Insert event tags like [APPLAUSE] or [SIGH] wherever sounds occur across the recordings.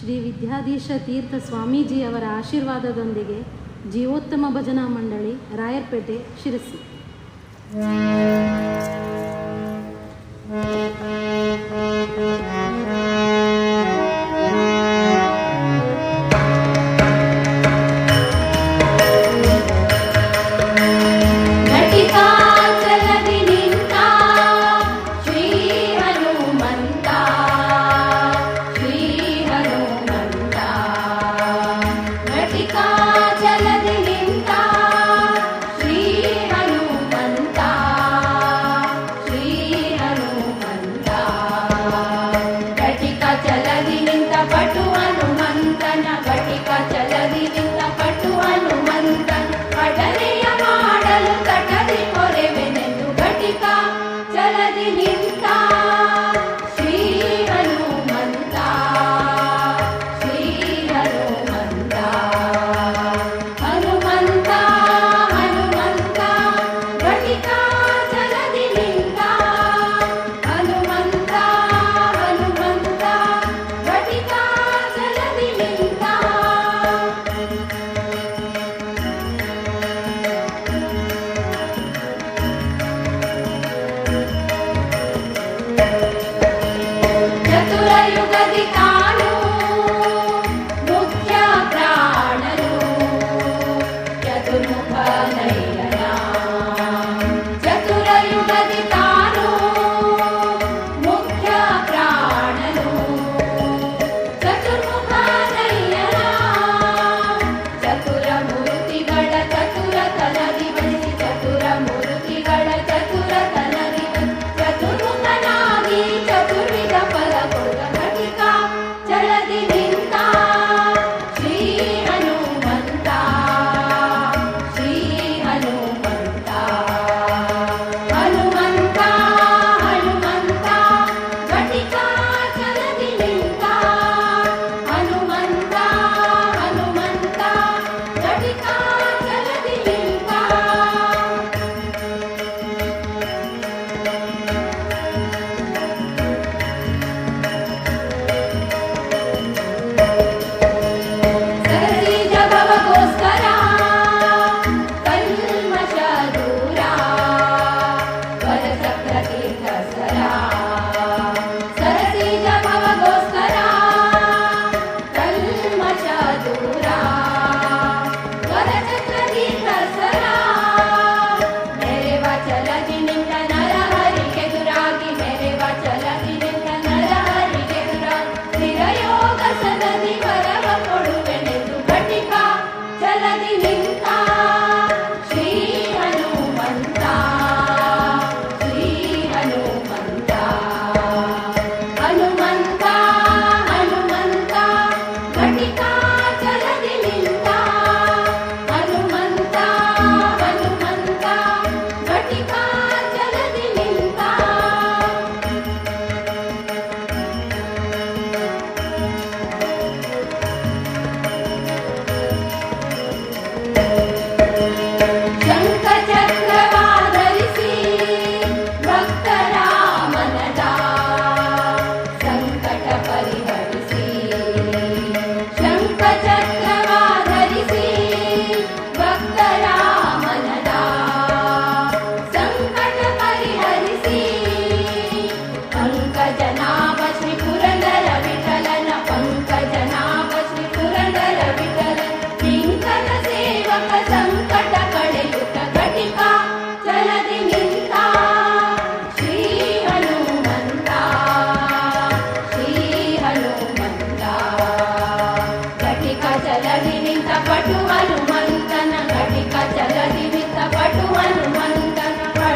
ಶ್ರೀ ವಿದ್ಯಾಧೀಶ ತೀರ್ಥ ಸ್ವಾಮೀಜಿ ಅವರ ಆಶೀರ್ವಾದದೊಂದಿಗೆ ಜೀವೋತ್ತಮ ಭಜನಾ ಮಂಡಳಿ ರಾಯರ್ಪೇಟೆ ಶಿರಸಿ.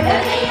Okay. [LAUGHS]